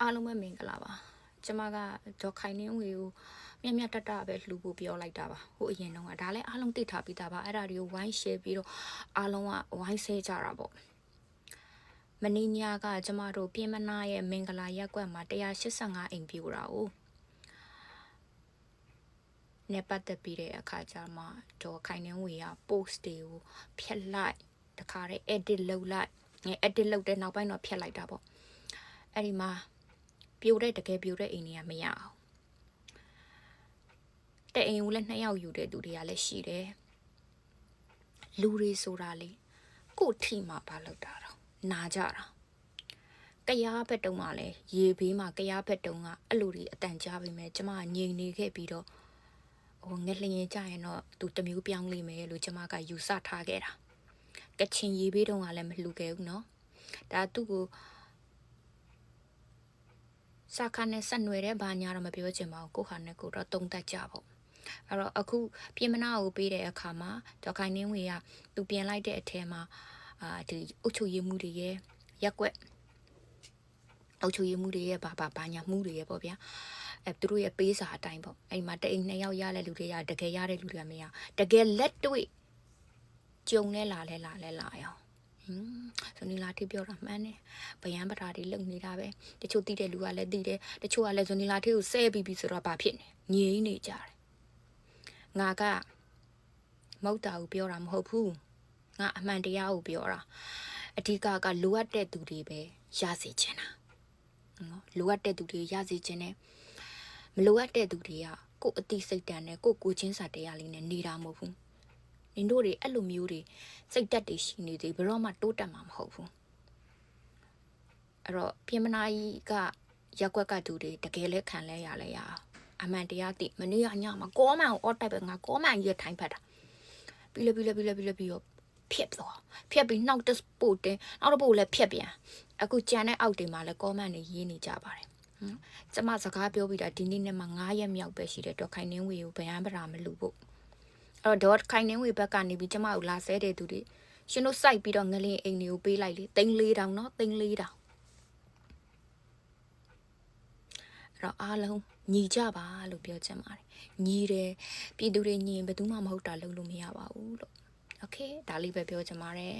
အားလုံးပဲမင်္ဂလာပါကျမကဒေါ်ခိုင်နှင်းဝေကိုမြတ်မြတ်တတပဲလှူဖို့ပြောလိုက်တာပါဟိုအရင်တော့ကဒါလည်းအားလုံးသိထားပြီးသားပါအဲ့ဒါတွေကိုဝိုင်း share ပြီးတော့အားလုံးကဝိုင်းဆဲကြတာပေါ့မင်းညာကကျမတို့ပြင်မနာရဲ့မင်္ဂလာရက်ကွက်မှာ185အိမ်ပြူတာကိုနေပတ်သက်ပြီးတဲ့အခါကျမှဒေါ်ခိုင်နှင်းဝေက post တွေကိုဖျက်လိုက်တခါတည်း edit လုပ်လိုက်ငယ် edit လုပ်တဲ့နောက်ပိုင်းတော့ဖျက်လိုက်တာပေါ့အဲ့ဒီမှာ ပြိုတဲ့တကယ်ပြိုတဲ့အိမ်တွေကမရအောင်တဲ့အိမ်ကိုလည်းနှစ်ယောက်ယူတဲ့သူတွေကလည်းရှိတယ်လူတွေဆိုတာလေကို့ထိမှဘာလုပ်တာတော့နာကြတာကရားဘက်တုံးကလည်းရေဘေးမှာကရားဘက်တုံးကအဲ့လိုတွေအတန်ကြားပေမဲ့ကျမကငြိမ်နေခဲ့ပြီးတော့ဟိုငက်လျင်ကြရင်တော့သူတစ်မျိုးပြောင်းလိမ့်မယ်လို့ကျမကယူဆထားခဲ့တာကချင်ရေဘေးတုံးကလည်းမလှူခဲ့ဘူးเนาะဒါသူ့ကို စာခါနဲ့ဆက်နွယ်တဲ့ဘာညာတော့မပြောချင်ပါဘူးကိုဟာနဲ့ကိုတော့တုံတက်ကြပေါ့အဲ့တော့အခုပြင်မနာကိုပေးတဲ့အခါမှာဒေါက်ခိုင်နှင်းဝေကသူပြင်လိုက်တဲ့အထဲမှာအာဒီအုတ်ချုပ်ရည်မှုတွေရဲ့ရက်ကွက်အုတ်ချုပ်ရည်မှုတွေရဲ့ဘာဘာဘာညာမှုတွေရဲ့ပေါ့ဗျာအဲသူတို့ရဲ့ပေးစာအတိုင်းပေါ့အဲ့ဒီမှာတအိမ်နှစ်ယောက်ရတဲ့လူတွေရတကယ်ရတဲ့လူတွေကမရတကယ်လက်တွေ့ကြုံလဲလာလဲလာလဲလာရော ဟင်းဆိုနီလာတိပြောတာမှန်တယ်ဗယံပတာတွေလုံနေတာပဲတချို့တီးတဲ့လူကလည်းတီးတယ်တချို့ကလည်းဆိုနီလာတိကိုဆဲပြီးပြီဆိုတော့ဘာဖြစ်နေငြိမ်းနေကြတယ်ငါကမဟုတ်တာကိုပြောတာမဟုတ်ဘူးငါအမှန်တရားကိုပြောတာအဓိကကလိုအပ်တဲ့သူတွေပဲရစေချင်တာနော်လိုအပ်တဲ့သူတွေရစေချင်တယ်မလိုအပ်တဲ့သူတွေကကိုယ်အတိစိတ်တန်နဲ့ကိုယ်ကိုချင်းစာတရားလေးနဲ့နေတာမဟုတ်ဘူး နင်တို့တွေအဲ့လိုမျိုးတွေစိတ်တက်တွေရှိနေသေးဘယ်တော့မှတိုးတက်မှာမဟုတ်ဘူးအဲ့တော့ပြင်မနာကြီးကရက်ကွက်ကသူတွေတကယ်လဲခံလဲရလဲရအောင်အမှန်တရားသိမနေ့ကညမှာကောမန်ကိုအော်တိုက်ပဲငါကောမန်ကြီးထိုင်ဖက်တာပြီးလဲပြီးလဲပြီးလဲပြီးလဲပြီးတော့ဖြက်သွားဖြက်ပြီးနောက်တစ်ပို့တင်နောက်တစ်ပို့လည်းဖြက်ပြန်အခုကြံတဲ့အောက်တွေမှာလည်းကောမန်တွေရေးနေကြပါတယ်ဟမ်ကျမစကားပြောပြီးတာဒီနေ့နဲ့မှ9ရက်မြောက်ပဲရှိတယ်တော့ခိုင်နှင်းဝေကိုဗယံပရာမလူဖို့ အဲ့တော့ဒေါ်ခိုင်နှင်းဝေဘက်ကနေပြီးကျမကိုလာဆဲတဲ့သူတွေရှင်တို့စိုက်ပြီးတော့ငလင်းအိမ်တွေကိုပေးလိုက်လေတိန်လေးတောင်နော်တိန်လေးတောင်အဲ့တော့အားလုံးညီကြပါလို့ပြောချင်ပါတယ်ညီတယ်ပြည်သူတွေညီရင်ဘယ်သူမှမဟုတ်တာလုပ်လို့မရပါဘူးလို့โอเคဒါလေးပဲပြောချင်ပါတယ်